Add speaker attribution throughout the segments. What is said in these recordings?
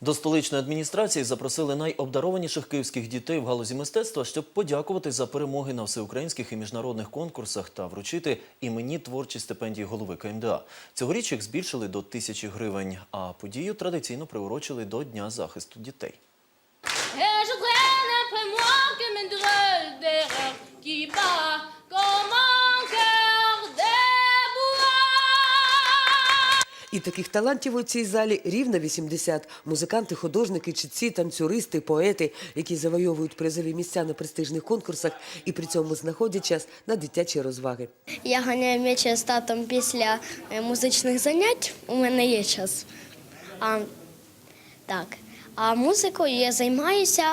Speaker 1: До столичної адміністрації запросили найобдарованіших київських дітей в галузі мистецтва, щоб подякувати за перемоги на всеукраїнських і міжнародних конкурсах та вручити іменні творчі стипендії голови КМДА. Цьогоріч їх збільшили до тисячі гривень, а подію традиційно приурочили до Дня захисту дітей.
Speaker 2: І таких талантів у цій залі рівно 80. Музиканти, художники, чітці, танцюристи, поети, які завойовують призові місця на престижних конкурсах і при цьому знаходять час на дитячі розваги.
Speaker 3: Я ганяю м'яч з татом після е, музичних занять. У мене є час. А, так. А музикою я займаюся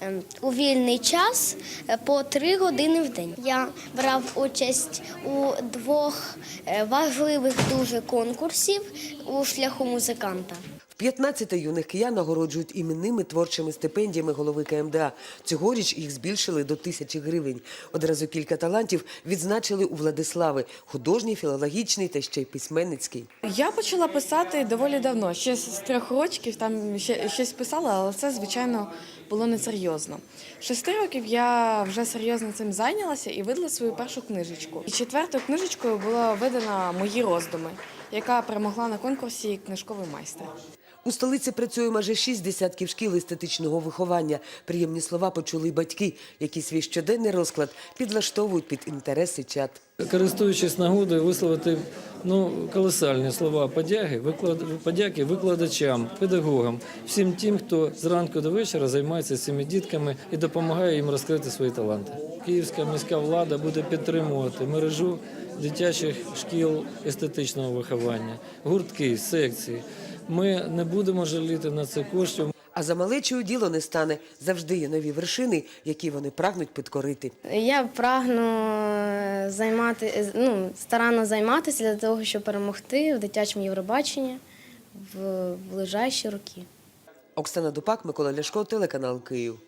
Speaker 3: ем, у вільний час е, по три години в день. Я брав участь у двох е, важливих дуже конкурсів у шляху музиканта.
Speaker 2: В 15 юних киян нагороджують іменними творчими стипендіями голови КМДА. Цьогоріч їх збільшили до тисячі гривень. Одразу кілька талантів відзначили у Владислави – художній, філологічний та ще й письменницький.
Speaker 4: Я почала писати доволі давно. Ще з трьох років там ще щось писала, але це, звичайно, було несерйозно. Шести років я вже серйозно цим зайнялася і видала свою першу книжечку. І четвертою книжечкою була видана мої роздуми, яка перемогла на конкурсі книжковий майстер.
Speaker 2: У столиці працює майже шість десятків шкіл естетичного виховання. Приємні слова почули батьки, які свій щоденний розклад підлаштовують під інтереси чат.
Speaker 5: Користуючись нагодою, висловити ну, колосальні слова подяки, подяки викладачам, педагогам, всім тим, хто зранку до вечора займається цими дітками і допомагає їм розкрити свої таланти. Київська міська влада буде підтримувати мережу дитячих шкіл естетичного виховання, гуртки, секції. Ми не будемо жаліти на це коштів.
Speaker 2: А за малечою діло не стане. Завжди є нові вершини, які вони прагнуть підкорити.
Speaker 3: Я прагну е, займати, ну, старанно займатися для того, щоб перемогти в дитячому Євробаченні в ближайші роки.
Speaker 2: Оксана Дупак, Микола Ляшко, телеканал Київ.